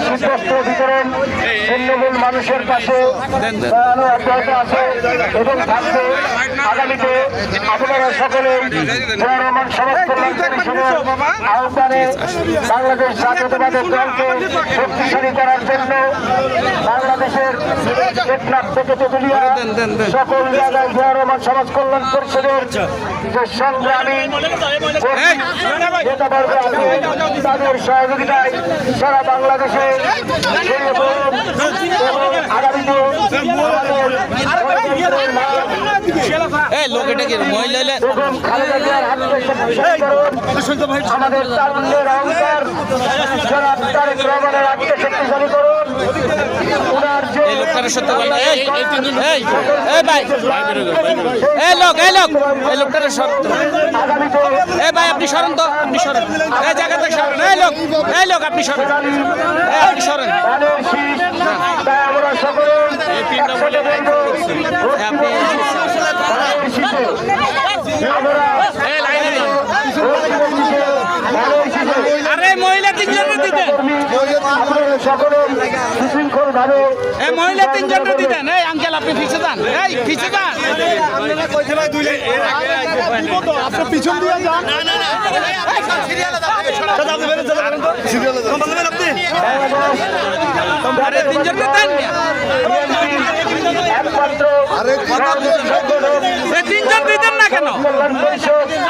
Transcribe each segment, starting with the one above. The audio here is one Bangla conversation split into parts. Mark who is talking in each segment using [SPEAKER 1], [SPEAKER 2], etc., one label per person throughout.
[SPEAKER 1] শীতবস্ত্র বিতরণ ছিন্নমূল মানুষের পাশে অব্যাহত আছে এবং থাকবে আগামীতে আপনারা সকলে রহমান সমাজ কল্যাণ পরিষদের আহ্বানে বাংলাদেশ জাতীয়তাবাদের দলকে শক্তিশালী করার জন্য বাংলাদেশের টেকনাফ থেকে তেতুলিয়া সকল জায়গায় জিয়া রহমান সমাজ কল্যাণ পরিষদের যে সংগ্রামী নেতাবর্গ আছে তাদের সহযোগিতায় সারা বাংলাদেশে আগামীতে আমাদের তারুণ্যের অহংকার জনাব তারেক রহমানের শক্তিশালী করুন
[SPEAKER 2] এই লোকটার সত্য বল এই এই এই ভাই। এই লোক এই লোক। এই লোকটার সত্য এই ভাই আপনি সরেন তো আপনি সরেন। এই জায়গা থেকে সরেন। এই লোক এই লোক আপনি সরেন। এই আপনি সরেন। আপনি
[SPEAKER 1] ধানের শীষে আমরা
[SPEAKER 2] এই লাইনে দিন
[SPEAKER 1] ধানের শীষে
[SPEAKER 2] আরে মহিলা তিনজনের দিতেন
[SPEAKER 1] আপনারা সকলে সুশৃঙ্খল ভাবে
[SPEAKER 2] এই মহিলা আঙ্কেল আপনি ফিসে যান এই ফিসে যান। আরে তিনজন দিতেন না কেন? আর আর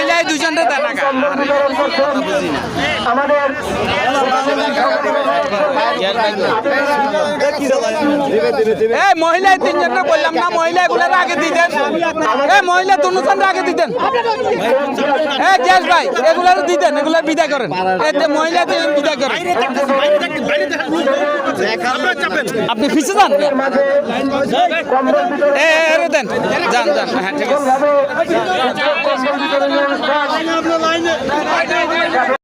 [SPEAKER 2] দেন
[SPEAKER 1] বিতরণ করছেন আমাদের
[SPEAKER 2] মহিলা তিনজনটা বললাম না মহিলা এগুলার আগে দিতেন মহিলা দুজনের আগে দিতেন এই জেস ভাই এগুলার দিতেন এগুলার বিদায় করেন। মহিলা বিদায় করেন। আপনি ফিসে যান?
[SPEAKER 1] কম্বল
[SPEAKER 2] দেন। যান যান হ্যাঁ ঠিক আছে।
[SPEAKER 1] ভাবে কম্বল বিতরণের অনুষ্ঠান